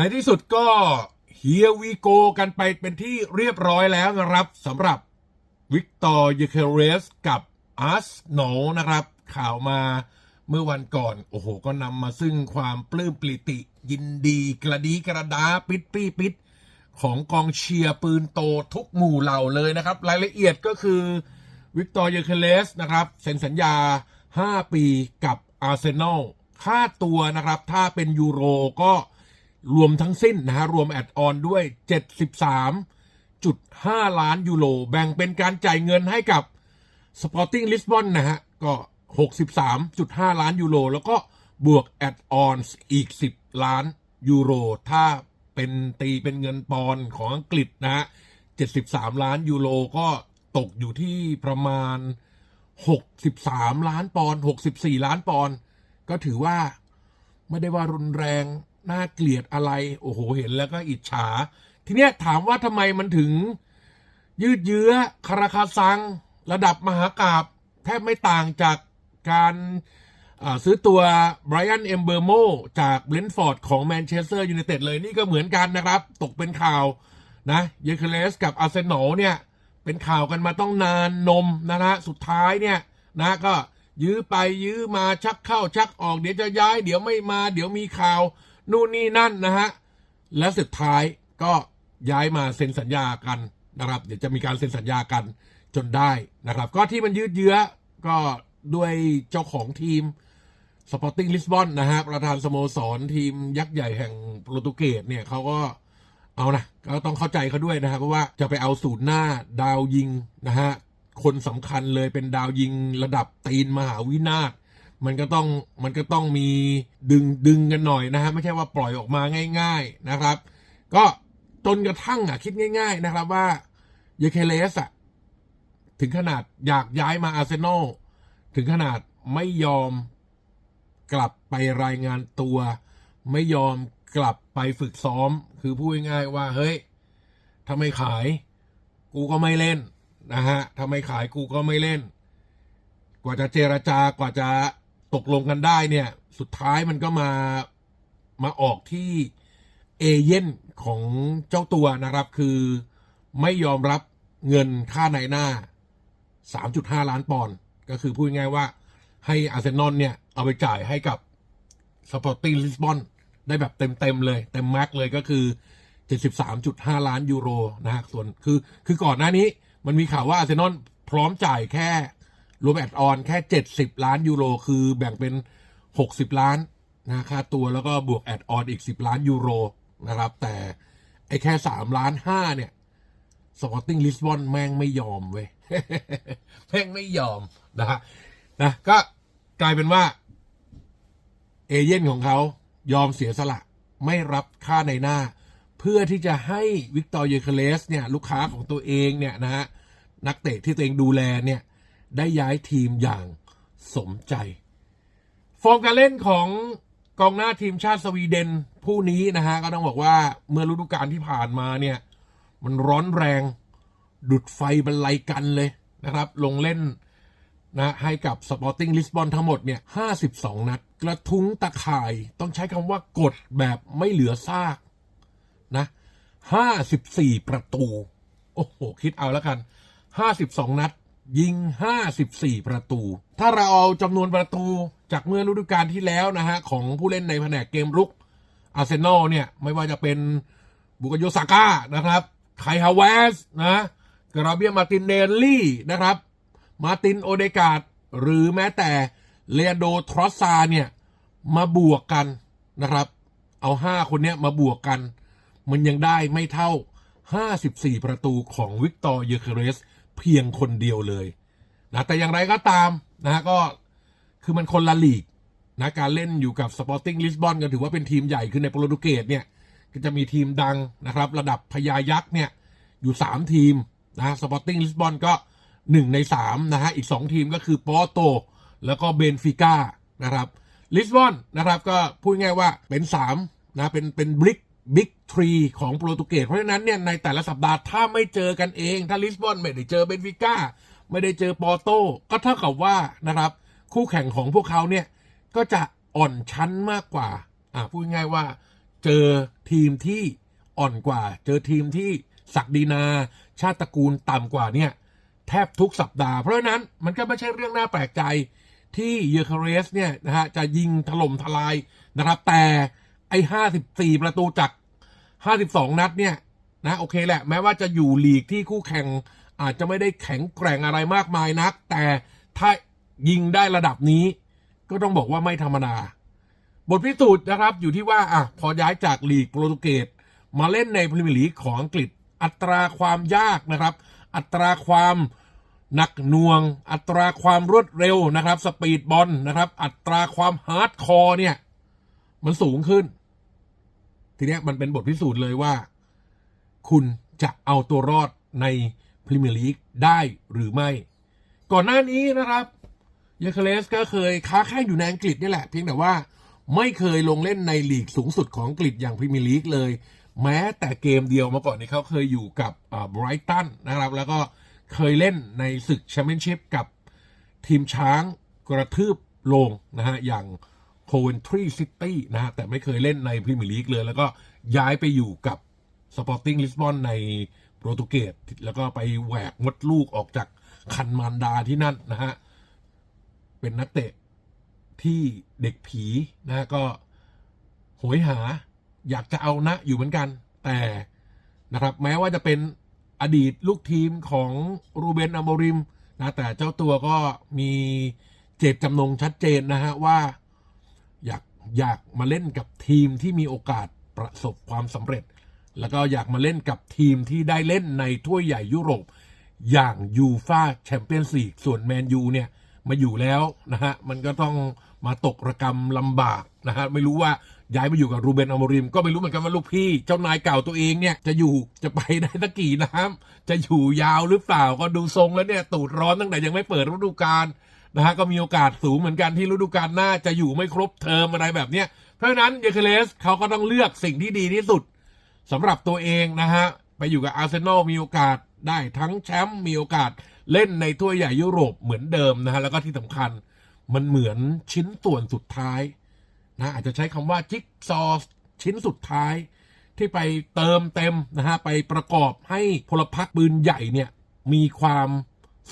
ในที่สุดก็เฮียวีโกกันไปเป็นที่เรียบร้อยแล้วนะครับสำหรับวิกตอร์ยูเคเรสกับอาร์สโนนะครับ ข่าวมาเมื่อวันก่อน โอ้โห ก็นำมาซึ่งความปลื้มปลิติยินดีกระดีกระดาปิดปี้ปิดของกองเชียร์ปืนโตทุกหมู่เหล่าเลยนะครับ รายละเอียดก็คือวิกตอร์ยูเคเลสนะครับเซ็นสัญญา 5 ปีกับอาร์เซนอลค่าตัวนะครับ ถ้าเป็นยูโรก็ รวมทั้งสิ้นนะฮะรวมแอดออนด้วย 73.5 ล้านยูโรแบ่งเป็นการจ่ายเงินให้กับ Sporting Lisbon นะฮะก็ 63.5 ล้านยูโรแล้วก็บวกแอดออนอีก 10 ล้านยูโรถ้าเป็นตีเป็นเงินปอนของอังกฤษนะฮะ 73 ล้านยูโรก็ตกอยู่ที่ประมาณ 63 ล้านปอนด์64 ล้านปอนด์ก็ถือว่าไม่ได้ว่ารุนแรง น่าเกลียดอะไร โอ้โห เห็นแล้วก็อิจฉา ทีเนี้ยถามว่าทำไมมันถึง ยืดเยื้อคาราคาซัง ระดับมหากราบแทบไม่ต่างจากการาซื้อตัวไบรอันเอมเบอร์โมจากเบนท์ฟอร์ดของแมนเชสเตอร์ยูไนเต็ดเลยนี่ก็เหมือนกันนะครับ ตกเป็นข่าวนะเยเคเลสกับอาร์เซนอลเนี่ย เป็นข่าวกันมาต้องนานนมนะฮะสุดท้ายเนี่ยนะก็ยื้อไปยื้อมาชักเข้าชักออกเดี๋ยวจะย้าย เดี๋ยวไม่มา เดี๋ยวมีข่าว นู่นนี่นั่นนะฮะ และสุดท้ายก็ย้ายมาเซ็นสัญญากันนะครับ เดี๋ยวจะมีการเซ็นสัญญากันจนได้นะครับ ก็ที่มันยืดเยื้อก็ด้วยเจ้าของทีมสปอร์ติ้งลิสบอนนะฮะประธานสโมสรทีมยักษ์ใหญ่แห่งโปรตุเกสเนี่ยเขาก็เอานะก็ต้องเข้าใจเขาด้วยนะครับเพราะว่าจะไปเอาศูนย์หน้าดาวยิงนะฮะคนสำคัญเลยเป็นดาวยิงระดับตีนมหาวินาศ มันก็ต้องมันก็ต้องมีดึงดึงกันหน่อยนะฮะไม่ใช่ว่าปล่อยออกมาง่าย ๆนะครับ ก็จนกระทั่งอะคิดง่าย ๆ นะครับว่าเยเคเลสอะถึงขนาดอยากย้ายมาอาร์เซนอลถึงขนาดไม่ยอมกลับไปรายงานตัว ไม่ยอมกลับไปฝึกซ้อม คือพูดง่ายๆว่า เฮ้ยถ้าไม่ขาย กูก็ไม่เล่นนะฮะถ้าไม่ขายกูก็ไม่เล่น กว่าจะเจรจากว่าจะ ตกลงกันได้เนี่ย สุดท้ายมันก็มามาออกที่เอเย่นของเจ้าตัวนะครับ คือไม่ยอมรับเงินค่าในหน้า 3.5 ล้านปอนด์ก็คือพูดง่ายว่าให้อาร์เซนอลเนี่ย เอาไปจ่ายให้กับสปอร์ติ้งลิสบอนได้แบบเต็ม ๆ เลย เต็มแม็กเลยก็คือ 73.5 ล้านยูโรนะฮะส่วนคือคือก่อนหน้านี้มันมีข่าวว่าอาร์เซนอลพร้อมจ่ายแค่ รวมแอดออนแค่ 70 ล้านยูโรคือแบ่งเป็น 60 ล้านนะค่าตัวแล้วก็บวกแอดออนอีก 10 ล้านยูโรนะครับ แต่ไอ้แค่ 3 ล้าน 5 เนี่ยสปอร์ติ้งลิสบอนแม่งไม่ยอมเว้ยแม่งไม่ยอมนะฮะนะก็กลายเป็นว่า เอเย่นของเขายอมเสียสละไม่รับค่าในหน้า เพื่อที่จะให้วิกตอร์เยเคเลสเนี่ย ลูกค้าของตัวเองเนี่ยนะฮะนักเตะที่ตัวเองดูแลเนี่ย ได้ย้ายทีมอย่างสมใจ ฟอร์มการเล่นของกองหน้าทีมชาติสวีเดนผู้นี้นะฮะ ก็ต้องบอกว่าเมื่อฤดูกาลที่ผ่านมาเนี่ย มันร้อนแรง ดุดไฟบรรลัยกันเลยนะครับ ลงเล่นนะให้กับสปอร์ติ้งลิสบอนทั้งหมดเนี่ย52 นัด กระทุ้งตะข่ายต้องใช้คำว่ากดแบบไม่เหลือซากนะ54 ประตู โอ้โห คิดเอาแล้วกัน 52 นัด ยิง 54 ประตู ถ้าเราเอาจำนวนประตูจากเมื่อฤดูกาลที่แล้วนะฮะ ของผู้เล่นในแผนกเกมรุก อาร์เซนอลเนี่ย ไม่ว่าจะเป็นบุกโยซาก้านะครับไคฮาวเวสนะกราเบียมาตินเดลลี่นะครับ มาตินโอเดกาดหรือแม้แต่เลโดทรอสซาเนี่ย มาบวกกันนะครับ เอาห้าคนเนี้ยมาบวกกัน มันยังได้ไม่เท่า 54 ประตูของวิกตอร์เยเคเรส เพียงคนเดียวเลยนะแต่อย่างไรก็ตามนะก็คือมันคนละลีกนะการเล่นอยู่กับสปอร์ติ้งลิสบอนก็ถือว่าเป็นทีมใหญ่คือในโปรตุเกสเนี่ยก็จะมีทีมดังนะครับ ระดับพญายักษ์เนี่ยอยู่ 3 ทีมนะสปอร์ติ้งลิสบอนก็ 1 ใน3นะฮะอีก 2 ทีมก็คือปอโต แล้วก็เบนฟิก้านะครับลิสบอนนะครับก็พูดง่ายว่าเป็น3นะเป็นเป็นบลิกบิ๊ก ทรีของโปรตุเกสเพราะฉะนั้นเนี่ยในแต่ละสัปดาห์ถ้าไม่เจอกันเอง ถ้าลิสบอนไม่ได้เจอเบนฟิก้าไม่ได้เจอปอโต้ก็เท่ากับว่านะครับคู่แข่งของพวกเขาเนี่ยก็จะอ่อนชั้นมากกว่าอ่าพูดง่ายว่าเจอทีมที่อ่อนกว่า เจอทีมที่ศักดินา ชาติตระกูลต่ำกว่าเนี่ยแทบทุกสัปดาห์ เพราะฉะนั้นมันก็ไม่ใช่เรื่องน่าแปลกใจที่เยอร์คาเรสเนี่ยนะฮะจะยิงถล่มทลายนะครับ แต่ไอ้ห้าสิบสี่ประตูจาก ห้าสิบสองนัดเนี่ยนะโอเคแหละแม้ว่าจะอยู่ลีกที่คู่แข่ง อาจจะไม่ได้แข็งแกร่งอะไรมากมายนัก แต่ถ้ายิงได้ระดับนี้ ก็ต้องบอกว่าไม่ธรรมดา บทพิสูจน์นะครับอยู่ที่ว่าอะพอย้ายจากลีกโปรตุเกสมาเล่นในพรีเมียร์ลีกของอังกฤษ อัตราความยากนะครับ อัตราความหนักหน่วง อัตราความรวดเร็วนะครับ สปีดบอลนะครับ อัตราความฮาร์ดคอร์เนี่ย มันสูงขึ้น ทีเนี้ยมันเป็นบทพิสูจน์เลยว่า คุณจะเอาตัวรอดในพรีเมียร์ลีกได้หรือไม่ ก่อนหน้านี้นะครับเยอร์เคเลสก็เคยค้าแข่งอยู่ในอังกฤษนี่แหละ เพียงแต่ว่าไม่เคยลงเล่นในลีกสูงสุดของอังกฤษอย่างพรีเมียร์ลีกเลย แม้แต่เกมเดียวมาก่อนนี้เขาเคยอยู่กับไบรตันนะครับ แล้วก็เคยเล่นในศึกแชมเปี้ยนชิพกับทีมช้างกระทืบลงนะฮะอย่าง โคเวนทรีซิตี้นะฮะแต่ไม่เคยเล่นในพรีเมียร์ลีกเลย แล้วก็ย้ายไปอยู่กับสปอร์ติ้งลิสบอนในโปรตุเกสแล้วก็ไปแหวกมดลูกออกจากคันมารดาที่นั่นนะฮะ เป็นนักเตะที่เด็กผีนะก็โหยหาอยากจะเอานะอยู่เหมือนกัน แต่นะครับ แม้ว่าจะเป็นอดีตลูกทีมของรูเบนอโมริมนะแต่เจ้าตัวก็มีเจตจำนงชัดเจนนะฮะว่า อยากมาเล่นกับทีมที่มีโอกาสประสบความสำเร็จ แล้วก็อยากมาเล่นกับทีมที่ได้เล่นในถ้วยใหญ่ยุโรป อย่างยูฟาแชมเปี้ยนส์ลีกส่วนแมนยูเนี่ยมาอยู่แล้วนะฮะมันก็ต้องมาตกระกรรมลำบากนะฮะไม่รู้ว่าย้ายมาอยู่กับรูเบนอโมริม ก็ไม่รู้เหมือนกันว่าลูกพี่ เจ้านายเก่าตัวเองเนี่ยจะอยู่จะไปได้สักกี่น้ำจะอยู่ยาวหรือเปล่าก็ดูทรงแล้วเนี่ยตูดร้อนตั้งแต่ยังไม่เปิดฤดูกาล นะฮะก็มีโอกาสสูงเหมือนกันที่ฤดูกาลหน้าจะอยู่ไม่ครบเทอมอะไรแบบเนี้ยเพราะฉะนั้นเยเคเลสเขาก็ต้องเลือกสิ่งที่ดีที่สุดสำหรับตัวเองนะฮะไปอยู่กับอาร์เซนอลมีโอกาสได้ทั้งแชมป์มีโอกาสเล่นในถ้วยใหญ่ยุโรปเหมือนเดิมนะฮะแล้วก็ที่สำคัญมันเหมือนชิ้นส่วนสุดท้ายนะอาจจะใช้คำว่าจิ๊กซอว์ชิ้นสุดท้ายที่ไปเติมเต็มนะฮะไปประกอบให้พลพรรคปืนใหญ่เนี่ยมีความ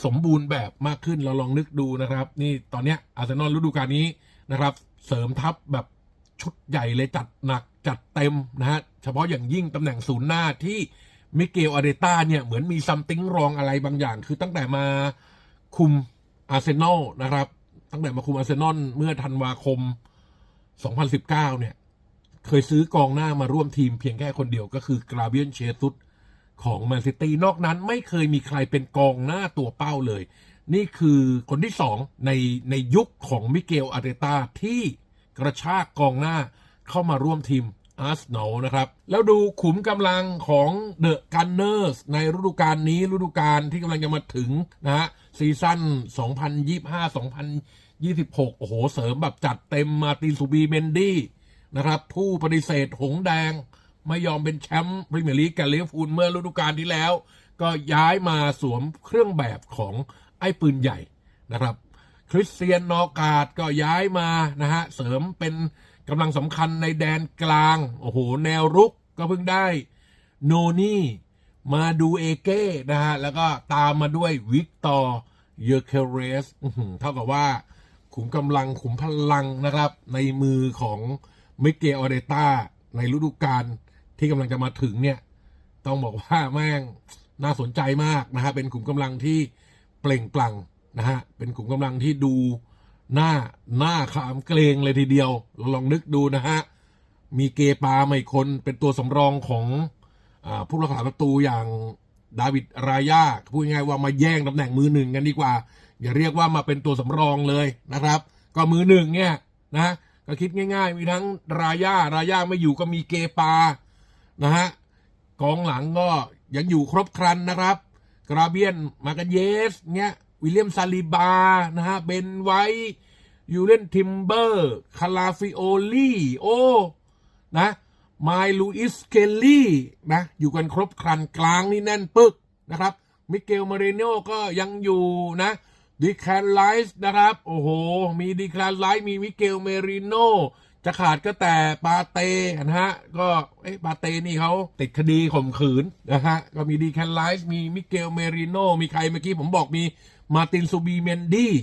สมบูรณ์แบบมากขึ้นเราลองนึกดูนะครับ นี่ตอนเนี้ยอาร์เซนอลฤดูกาลนี้นะครับ เสริมทัพแบบชุดใหญ่เลยจัดหนักจัดเต็มนะฮะเฉพาะอย่างยิ่งตำแหน่งศูนย์หน้าที่มิเกลอาเดต้าเนี่ยเหมือนมีซัมติงรองอะไรบางอย่าง คือตั้งแต่มาคุมอาร์เซนอลนะครับ ตั้งแต่มาคุมอาร์เซนอลเมื่อธันวาคม 2019 เนี่ย เคยซื้อกองหน้ามาร่วมทีมเพียงแค่คนเดียวก็คือกราเบียนเชซุส ของแมนซิตี้นอกนั้นไม่เคยมีใครเป็นกองหน้าตัวเป้าเลย นี่คือคนที่สองในในยุคของมิเกลอาร์เตต้าที่กระชากกองหน้าเข้ามาร่วมทีมอาร์เซนอลนะครับ แล้วดูขุมกำลังของเดอะกันเนอร์สในฤดูกาลนี้ฤดูกาลที่กำลังจะมาถึงนะฮะซีซั่น 2025-2026 โอ้โห เสริมแบบจัดเต็มมาตินซูบีเมนดี้นะครับ ผู้ปฏิเสธหงแดง ไม่ยอมเป็นแชมป์พรีเมียร์ลีกกับลิเวอร์พูลเมื่อฤดูกาลที่แล้ว ก็ย้ายมาสวมเครื่องแบบของไอ้ปืนใหญ่นะครับ คริสเตียนนอกาดก็ย้ายมานะฮะเสริมเป็นกำลังสำคัญในแดนกลาง โอ้โห แนวรุกก็เพิ่งได้โนนี่มาดูเอเก้นะฮะ แล้วก็ตามมาด้วยวิกตอร์เยอร์เคเรสเท่ากับว่า ขุมกำลังขุมพลังนะครับ ในมือของมิเกลออเดต้าในฤดูกาล ที่กำลังจะมาถึงเนี่ย ต้องบอกว่าแม่งน่าสนใจมากนะฮะเป็นขุมกำลังที่เปล่งปลั่งนะฮะเป็นขุมกำลังที่ดูหน้าหน้าขามเกรงเลยทีเดียวเราลองนึกดูนะฮะมีเกปาไม่คนเป็นตัวสำรองของอผู้รักษาประตูอย่างดาวิดรายาพูดง่ายๆว่ามาแย่งตำแหน่งมือหนึ่งกันดีกว่า อย่าเรียกว่ามาเป็นตัวสำรองเลยนะครับ ก็มือหนึ่งเนี่ยนะก็คิดง่าย ๆ มีทั้งรายารายาไม่อยู่ก็มีเกปา นะฮะกองหลังก็ยังอยู่ครบครันนะครับ กราเบียนมากันเยสเงี้ยวิลเลียมซาลิบานะฮะเบนไวยูเลนทิมเบอร์คาลาฟิโอลีโอนะไมลูอิสเคลลี่นะอยู่กันครบครันกลางนี่แน่นปึกนะครับมิเกลมาเรโนก็ยังอยู่นะดีแคลไลส์นะครับ โอ้โห มีดีแคลไลส์มีมิเกลเมริโน จะขาดก็แต่ปาเต้นะฮะ ก็เอ้ปาเต้นี่เขาติดคดีข่มขืนนะฮะ ก็มีดีแคนไลส์มีมิเกลเมริโน มีใครเมื่อกี้ผมบอกมีมาตินซูบีเมนดี้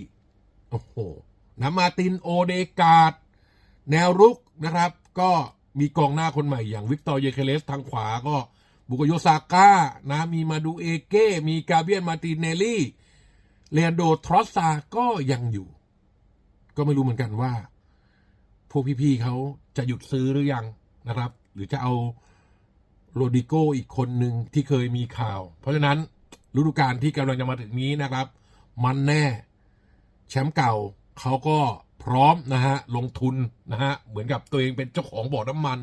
โอ้โหนะมาตินโอเดกาดแนวรุกนะครับ ก็มีกองหน้าคนใหม่อย่างวิกตอร์เยเคเลสทางขวาก็บุกโยซาก้านะมีมาดูเอเก้ มีกาเบียนมาตินเนลลี่เลนโดทรอสซาก็ยังอยู่ ก็ไม่รู้เหมือนกันว่า วกพี่ๆเขาจะหยุดซื้อหรือยังนะครับ หรือจะเอาโรดิโกอีกคนหนึ่งที่เคยมีข่าว เพราะฉะนั้นฤดูกาลที่กำลังจะมาถึงนี้นะครับ มันแน่แชมป์เก่าเขาก็พร้อมนะฮะลงทุนนะฮะเหมือนกับตัวเองเป็นเจ้าของบ่อน้ำมัน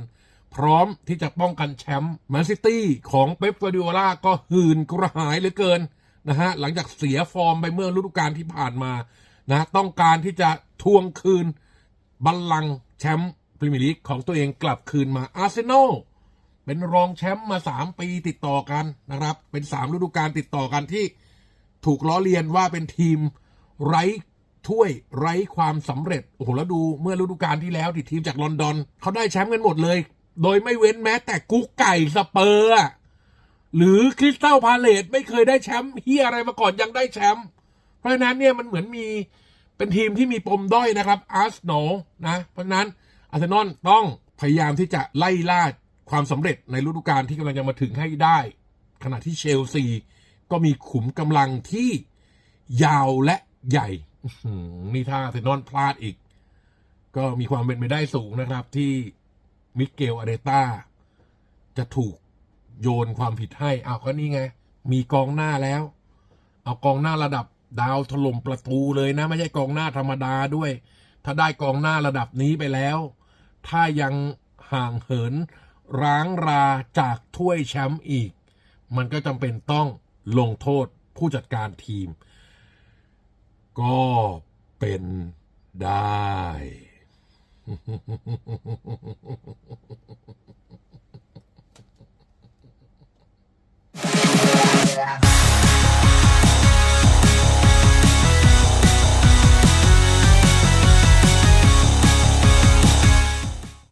พร้อมที่จะป้องกันแชมป์แมนซิตี้ของเป๊ปกวาร์ดิโอลาก็หื่นกระหายเหลือเกินนะฮะหลังจากเสียฟอร์มไปเมื่อฤดูกาลที่ผ่านมานะต้องการที่จะทวงคืน บัลลังก์แชมป์พรีเมียร์ลีกของตัวเองกลับคืนมาอาร์เซนอลเป็นรองแชมป์มา 3 ปีติดต่อกันนะครับ เป็น 3 ฤดูกาลติดต่อกันที่ถูกล้อเลียนว่าเป็นทีมไร้ถ้วยไร้ความสำเร็จ โอ้โห แล้วดูเมื่อฤดูกาลที่แล้วที่ทีมจากลอนดอนเขาได้แชมป์กันหมดเลย โดยไม่เว้นแม้แต่กุ๊กไก่สเปอร์ หรือคริสตัลพาเลตไม่เคยได้แชมป์เฮียอะไรมาก่อนยังได้แชมป์เพราะฉะนั้นเนี่ยมันเหมือนมี เป็นทีมที่มีปมด้อยนะครับอาร์เซนอลนะ เพราะฉะนั้นอาร์เซนอลต้องพยายามที่จะไล่ล่าความสำเร็จในฤดูกาลที่กำลังจะมาถึงให้ได้ ขณะที่เชลซีก็มีขุมกำลังที่ยาวและใหญ่นี่ถ้าอาร์เซนอลพลาดอีก ก็มีความเป็นไปได้สูงนะครับ ที่มิเกลอาเดต้าจะถูกโยนความผิดให้ เอาก็นี่ไง มีกองหน้าแล้ว เอากองหน้าระดับ ดาวถล่มประตูเลยนะ ไม่ใช่กองหน้าธรรมดาด้วย ถ้าได้กองหน้าระดับนี้ไปแล้ว ถ้ายังห่างเหิน ร้างราจากถ้วยแชมป์อีก มันก็จำเป็นต้องลงโทษผู้จัดการทีม ก็เป็นได้ Yeah.